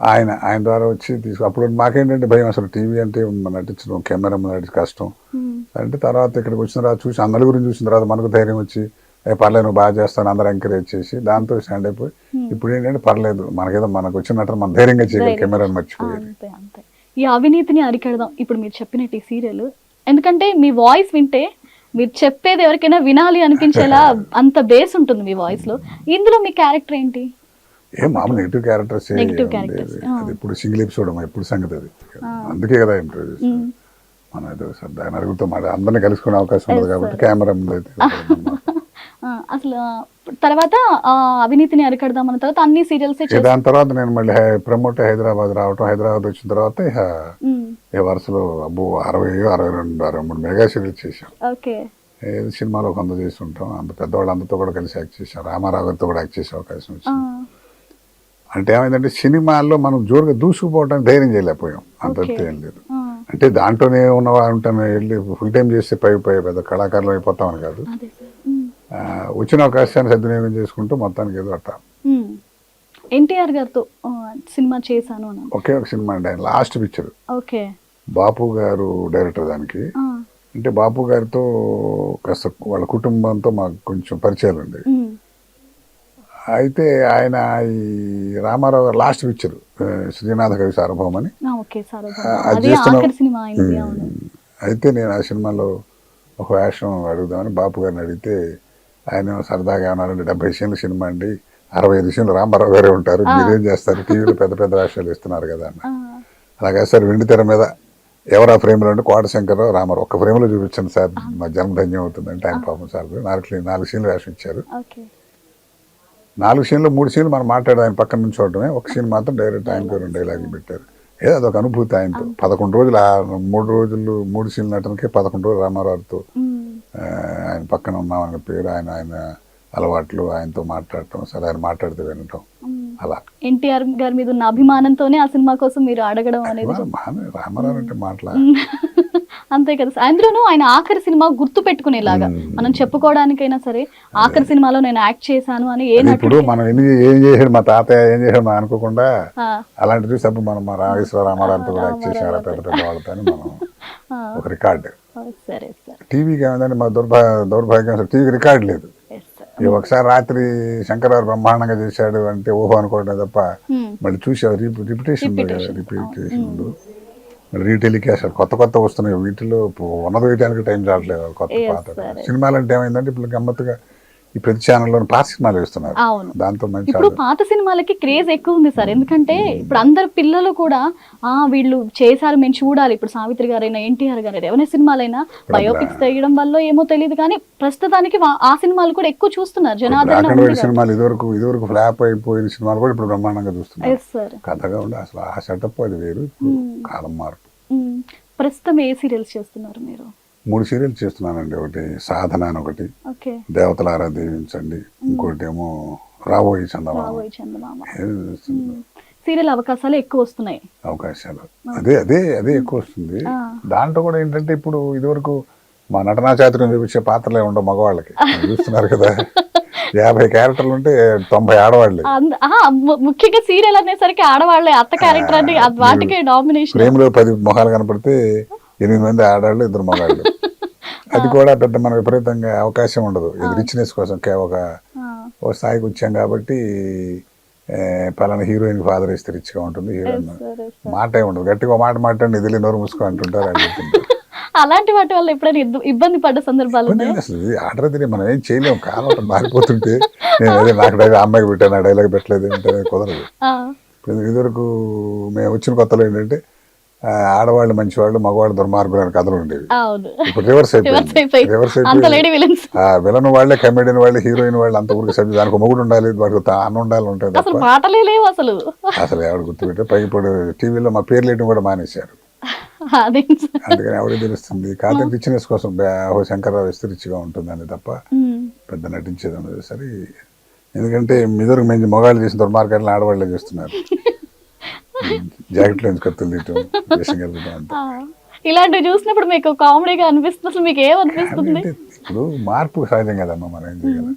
ఆయన ఆయన ద్వారా వచ్చి తీసుకు అప్పుడు మాకేంటంటే భయం అసలు. టీవీ అంటే నటించడం కెమెరా నటించి కష్టం. ఉమ్. అంటే తర్వాత ఇక్కడికి వచ్చిన తర్వాత చూసి అందరి గురించి చూసిన తర్వాత మనకు ధైర్యం వచ్చి పర్లేదు నువ్వు బాగా చేస్తాను అందరూ ఎంకరేజ్ చేసి దాంతో స్టాండ్ అయిపోయి ఇప్పుడు ఏంటంటే పర్లేదు మనకేదో మనకు వచ్చినట్టు మనం ధైర్యంగా చేయగలం. కెమెరాని మర్చిపోయి. అంతే అంతే. ఈ అవినీతిని అరికెడదాం. ఇప్పుడు మీరు చెప్పినట్టు ఈ సీరియల్ ఎందుకంటే మీ వాయిస్ వింటే మీరు చెప్పేది ఎవరికైనా వినాలి అనిపించేలా అంత బేస్ ఉంటుంది మీ వాయిస్లో. ఇందులో మీ క్యారెక్టర్ ఏంటి? ఏం మామూలు నెగిటివ్ క్యారెక్టర్స్. అది ఇప్పుడు సింగిల్ ఎపిసోడ్ ఎప్పుడు సంగతి అది. అందుకే కదా ఇంటర్వ్యూ. మన ఏదో సరదా మాట అందరినీ కలుసుకునే అవకాశం ఉండదు కాబట్టి. కెమెరా ముందు అయితే అసలు తర్వాత అవినీతిని అరికడదాం అన్న తర్వాత అన్ని సీరియల్స్ దాని తర్వాత నేను మళ్ళీ ప్రమోట్ హైదరాబాద్ రావటం హైదరాబాద్ వచ్చిన తర్వాత ఇక ఏ వరుసలో అబ్బో అరవై అరవై రెండు అరవై మూడు మెగా సిరీస్ చేశాం. ఓకే. ఏది సినిమాలో కొంత చేస్తుంటాం అంత పెద్దవాళ్ళందరితో కూడా కలిసి యాక్ట్ చేశాం రామారావు గారితో కూడా యాక్ట్ చేసే అవకాశం వచ్చింది. అంటే ఏమైందంటే సినిమాల్లో మనం జోరుగా దూసుకుపోవడానికి ధైర్యం చేయలేకపోయాం. అంత. ఏం లేదు. అంటే దాంట్లోనే ఉన్నవా ఉంటాను వెళ్ళి ఫుల్ టైం చేస్తే పై పై పెద్ద కళాకారులు అయిపోతామని కాదు. వచ్చిన అవకాశాన్ని సద్వినియోగం చేసుకుంటూ మొత్తానికి ఏదో అట్ట. ఎన్టీఆర్ గారితో సినిమా చేశాను ఒకే ఒక సినిమా అండి ఆయన లాస్ట్ పిక్చర్. ఓకే. బాపు గారు డైరెక్టర్ దానికి. అంటే బాపు గారితో కాస్త వాళ్ళ కుటుంబంతో మాకు కొంచెం పరిచయాలు ఉండేవి. అయితే ఆయన ఈ రామారావు గారు లాస్ట్ పిక్చర్ శ్రీనాథ కవి సార్వభౌమ. అని అది అయితే నేను ఆ సినిమాలో ఒక వేషం అడుగుదామని బాపు గారిని అడిగితే ఆయన సరదాగా ఉన్నారండి డెబ్బై సీన్ల సినిమా అండి అరవై ఐదు సీన్లు రామారావు గారే ఉంటారు మీరేం చేస్తారు టీవీలో పెద్ద పెద్ద వేషాలు ఇస్తున్నారు కదా అన్న. అలాగే సార్ వెండి తెర మీద ఎవరా ఫ్రేమ్లో అంటే కోటశంకర్ రామారావు ఒక్క ఫ్రేమ్లో చూపించండి సార్ మా జన్మ ధన్యం అవుతుందంటే ఆయన పాపం సార్ నాలుగు నాలుగు సీన్లు వేషం ఇచ్చారు. నాలుగు సీన్లు మూడు సీన్లు మనం మాట్లాడే ఆయన పక్కన నుంచి చూడటమే ఒక సీన్ మాత్రం డైరెక్ట్ ఆయనకి రెండు డైలాగులు పెట్టారు. ఏదో అదొక అనుభూతి ఆయనతో. పదకొండు రోజులు ఆ మూడు రోజులు మూడు సీన్లు నటనకే పదకొండు రోజులు రామారావుతో ఆయన పక్కన ఉన్నామన్న పేరు ఆయన ఆయన అలవాట్లు ఆయనతో మాట్లాడటం సరే ఆయన మాట్లాడితే వినటం. అలా. ఎన్టీఆర్ గారి మీద ఉన్న అభిమానంతోనే ఆ సినిమా కోసం మీరు అడగడం అనేది. రామారావు అంటే మాట్లా. అంతే కదా అందులోనూ ఆయన ఆఖరి సినిమా గుర్తు పెట్టుకునేలాగా. మనం చెప్పుకోవడానికైనా సరే ఆఖరి సినిమాలో నేను యాక్ట్ చేశాను అని ఏ ఇప్పుడు మనం ఎన్ని ఏం చేసాడు మా తాతయ్య ఏం చేసాడు మనం అనుకోకుండా ఆ, అలాంటి చూసినప్పుడు మనం మా రామేశ్వర రామారావుతో కూడా యాక్ట్ చేసాం పెద్ద పెద్ద వాళ్ళతో మనం ఒక రికార్డు. సరే టీవీకి ఏమైందంటే మా దుర్భా దౌర్భాగ్యం టీవీకి రికార్డు లేదు. ఒకసారి రాత్రి శంకరరావు బ్రహ్మాండంగా చేశాడు అంటే ఓహో అనుకోవడం తప్ప. మళ్ళీ చూసావు రిపిటేషన్ ఉంది రీటెలికాస్ట్ కొత్త కొత్త వస్తున్నాయి. వీటిలో ఉన్నది వేయడానికి టైం రావట్లేదు కొత్త పాత. సినిమాలు అంటే ఏమైందంటే ఇప్పుడు గమ్మత్తుగా ఈ ప్రతి పాత సినిమాలు వేస్తున్నారు. అవును. దాంతో ఇప్పుడు పాత సినిమాలకి క్రేజ్ ఎక్కువ ఉంది సార్. ఎందుకంటే ఇప్పుడు అందరు పిల్లలు కూడా ఆ వీళ్ళు చేశారు మేము చూడాలి. ఇప్పుడు సావిత్రి గారైనా ఎన్టీఆర్ గారైనా ఎవరి సినిమాలైనా బయోపిక్స్ తెగడం వల్ల ఏమో తెలియదు కానీ ప్రస్తుతానికి ఆ సినిమాలు కూడా ఎక్కువ చూస్తున్నారు. జనాదరణ సినిమాలు ఇదివరకు ఇదివరకు ఫ్లాప్ అయిపోయిన సినిమాలు కూడా ఇప్పుడు బ్రహ్మాండంగా చూస్తున్నారు. కథగా ఉండి అసలు ఆ సెటప్ అది వేరు కాలం మార్పు. ప్రస్తుతం ఏ సీరియల్స్ చేస్తున్నారు మీరు? మూడు సీరియల్ చేస్తున్నానండి. ఒకటి సాధన అని ఒకటి. దేవతల ఆరాధించండి ఇంకోటి ఏమో రాబోయే చందమామ. సీరియల్ అవకాశాలు ఎక్కువ వస్తున్నాయి. అవకాశాలు. అదే అదే అదే ఎక్కువ వస్తుంది. దాంట్లో కూడా ఏంటంటే ఇప్పుడు ఇదివరకు మా నటనా చాతుర్యం చూపించే పాత్రలే ఉండవు మగవాళ్ళకి. చూస్తున్నారు కదా. యాభై క్యారెక్టర్లు ఉంటే తొంభై ఆడవాళ్ళే. ముఖ్యంగా సీరియల్ అనేసరికి ఆడవాళ్ళే. అత్త క్యారెక్టర్ అని వాటికే డామినేషన్. ప్రేమలో పది మొహాలు కనపడితే ఎనిమిది మంది ఆడవాళ్ళు ఇద్దరు మగాళ్ళు. అది కూడా పెద్ద మన విపరీతంగా అవకాశం ఉండదు. ఇది రిచ్నెస్ కోసం ఒక ఒక స్థాయికి వచ్చాం కాబట్టి పలానా హీరోయిన్ ఫాదర్ ఇస్తే రిచ్గా ఉంటుంది హీరోయిన్ మాట ఉండదు. గట్టిగా మాట మాట్లాడి ఇదిలే నోరు మూసుకో అంటుంటారు అలాంటి వాటి వల్ల ఎప్పుడైనా ఇబ్బంది పడ్డ సందర్భాలు అసలు? ఆర్డర్ తిని మనం ఏం చేయలేము కాలం మారిపోతుంటే నేను అదే నాకు అమ్మాయికి పెట్టాను ఆ డైలాగ్ పెట్టలేదు అంటే కుదరదు. ఇదివరకు మేము వచ్చిన కొత్తలో ఏంటంటే ఆడవాళ్ళు మంచివాళ్ళు మగవాళ్ళు దుర్మార్గులు అనే కథలు ఉండేవి. ఇప్పుడు రివర్స్ అయిపోయింది. అయిపోయి రివర్స్ విలన్ వాళ్ళే కమెడియన్ వాళ్ళే హీరోయిన్ వాళ్ళు అంత ఊరికి సభ్యులు. దానికి మొగుడు ఉండాలి వాడికి అన్న ఉండాలి ఉంటుంది అసలు అసలు. అసలు ఎవడు గుర్తుపెట్టే పైకి ఇప్పుడు టీవీలో మా పేర్లు వేయడం కూడా మానేశారు. అదే. అందుకని ఎవరికి తెలుస్తుంది. కాకపోతే రిచ్నెస్ కోసం ఓ శంకర్రావు ఇస్తే రిచ్గా ఉంటుందని తప్ప పెద్ద నటించేది ఉండదు. సరే ఎందుకంటే మిదరు మంచి మొగాళ్ళు చేసిన దుర్మార్గాలను ఆడవాళ్ళే చేస్తున్నారు. జాకెట్లో నుంచి కత్తులు వేషం అంతా ఇలాంటివి చూసినప్పుడు మీకు కామెడీగా అనిపిస్తుంది. అసలు మీకు ఏమనిపిస్తుంది ఇప్పుడు మార్పు సహజం కదమ్మా మనం ఏం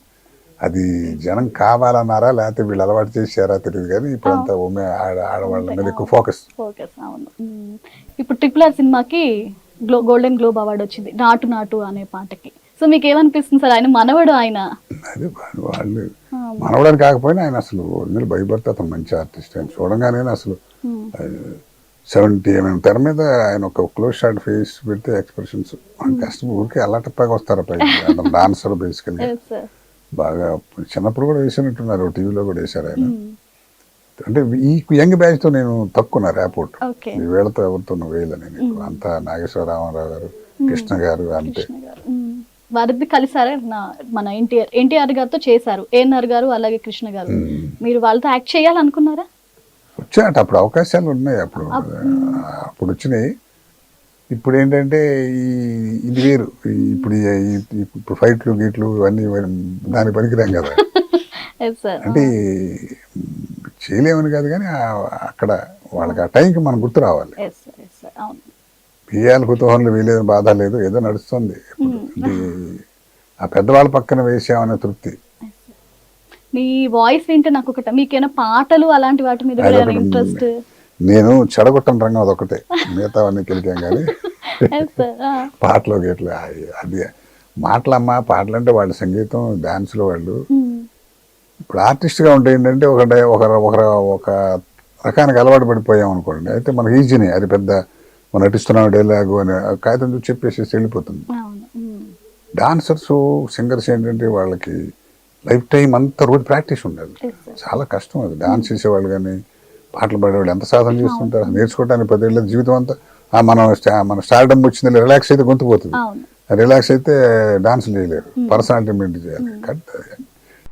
అది జనం కావాలన్నారా లేకపోతే వీళ్ళు అలవాటు చేశారా తెలియదు కానీ ఇప్పుడు అంతా ఉమె ఆడ ఆడవాళ్ళ మీద ఎక్కువ ఫోకస్. ఫోకస్ అవును. ఇప్పుడు ట్రిపుల్ ఆర్ సినిమాకి గ్లో గోల్డెన్ గ్లోబ్ అవార్డు వచ్చింది. నాటు నాటు అనే పాటకి. సో మీకు ఏమనిపిస్తుంది సార్? ఆయన మనవడు ఆయన. అది వాళ్ళు మనవడానికి కాకపోయినా ఆయన అసలు ఒరిజినల్ భయపడితే అతను మంచి ఆర్టిస్ట్. ఆయన చూడంగానే అసలు సెవెంటీ ఎంఎం తెర మీద ఆయన ఒక క్లోజ్ షాట్ ఫేస్ పెడితే ఎక్స్ప్రెషన్స్ కష్టం ఊరికే అల్లటప్పగా వస్తారు పైకి. అతను డాన్సర్ బేసికల్గా. Sir. బాగా చిన్నప్పుడు కూడా వేసినట్టున్నారు టీవీలో కూడా వేశారు ఆయన. అంటే ఈ యంగ్ బ్యాచ్తో నేను తక్కువ ర్యాపోర్ట్? ఓకే. ఈ వేళతో ఎవరితో వేయలే నేను. అంతా నాగేశ్వరరామారావు గారు కృష్ణ గారు అంతే. కృష్ణ గారు. మ్మ్. వారిద్దరు కలిసారే నా మన ఎన్టీఆర్ ఎన్టీఆర్ గారితో చేశారు ఏఎన్ఆర్ గారు అలాగే కృష్ణ గారు. మీరు వాళ్ళతో యాక్ట్ చేయాలనుకున్నారా? వచ్చాయట అప్పుడు అవకాశాలు ఉన్నాయి అప్పుడు. అప్పుడు వచ్చినాయి. ఇప్పుడు ఏంటంటే ఈ ఇది వేరు. ఇప్పుడు ఇప్పుడు ఫైట్లు గీట్లు ఇవన్నీ దాని పనికిరాం కదా. ఎస్ సార్ అంటే చేయలేమని కాదు కానీ అక్కడ వాళ్ళకి ఆ టైంకి మనం గుర్తు రావాలి. వేయాలి కుతూహలంలో వేయలేదని బాధ లేదు ఏదో నడుస్తుంది. ఇది ఆ పెద్దవాళ్ళ పక్కన వేసామనే తృప్తి. మీ వాయిస్ వింటే నాకు ఒకట మీకేమైనా పాటలు అలాంటి వాటి మీద ఇంట్రెస్ట్? నేను చెడగొట్టని రంగం అదొకటే. మిగతావన్నీ కెలికాం కానీ పాటలు గీట్లు అది మాటలమ్మా పాటలు అంటే వాళ్ళ సంగీతం డాన్సులు వాళ్ళు. ఇప్పుడు ఆర్టిస్ట్గా ఉంటే ఏంటంటే ఒక డై- ఒక రకానికి అలవాటు పడిపోయాం అనుకోండి అయితే మనకి ఈజీనే అది పెద్ద నటిస్తున్నాం డైలాగు అని కాగితం చూసి చెప్పేసి వెళ్ళిపోతుంది. డాన్సర్స్ సింగర్స్ ఏంటంటే వాళ్ళకి లైఫ్ టైం అంతా రోజు ప్రాక్టీస్ ఉండాలి. చాలా కష్టం అది. డాన్స్ చేసేవాళ్ళు కానీ పాటలు పాడేవాళ్ళు ఎంత సాధన చేస్తుంటారు. నేర్చుకోవడానికి పదేళ్ళ జీవితం అంతా మనం మన స్టార్డమ్ వచ్చింది రిలాక్స్ అయితే గొంతు పోతుంది. అవును. రిలాక్స్ అయితే డాన్స్ చేయలేరు. పర్సనాలిటీ మెయింటైన్ చేయాలి. Cut